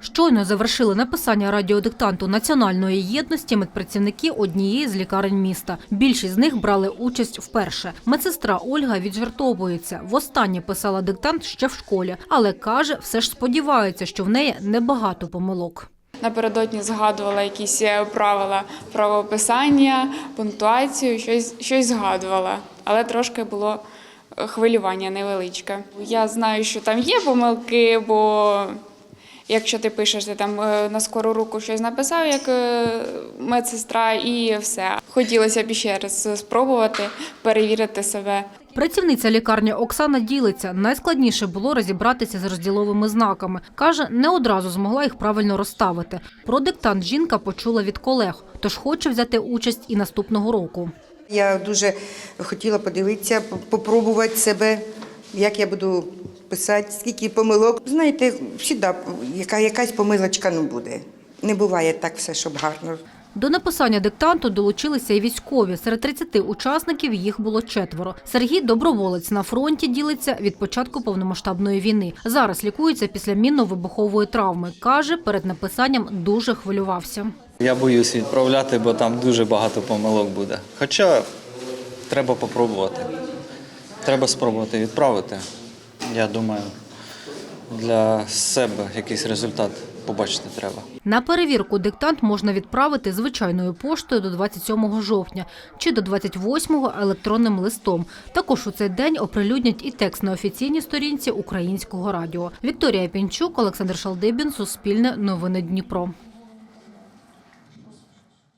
Щойно завершили написання радіодиктанту національної єдності медпрацівники однієї з лікарень міста. Більшість з них брали участь вперше. Медсестра Ольга віджартовується. Востаннє писала диктант ще в школі, але каже, все ж сподівається, що в неї небагато помилок. Напередодні згадувала якісь е, правила правописання, пунктуацію, щось, щось згадувала, але трошки було е, хвилювання невеличке. Я знаю, що там є помилки, бо якщо ти пишеш, ти там е, на скору руку щось написав, як е, медсестра, і все. Хотілося б ще раз спробувати перевірити себе. Працівниця лікарні Оксана ділиться. Найскладніше було розібратися з розділовими знаками. Каже, не одразу змогла їх правильно розставити. Про диктант жінка почула від колег, тож хоче взяти участь і наступного року. Я дуже хотіла подивитися, попробувати себе, як я буду писати, скільки помилок. Знаєте, завжди яка, якась помилочка ну, буде. Не буває так все, щоб гарно. До написання диктанту долучилися і військові. Серед 30 учасників їх було четверо. Сергій доброволець на фронті ділиться від початку повномасштабної війни. Зараз лікується після мінно-вибухової травми. Каже, перед написанням дуже хвилювався. Я боюсь відправляти, бо там дуже багато помилок буде. Хоча треба попробувати. Треба спробувати відправити. Я думаю, для себе якийсь результат побачити треба. На перевірку диктант можна відправити звичайною поштою до 27 жовтня чи до 28 електронним листом. Також у цей день оприлюднять і текст на офіційній сторінці українського радіо. Вікторія Пінчук, Олександр Шалдибін, Суспільне, Новини Дніпро.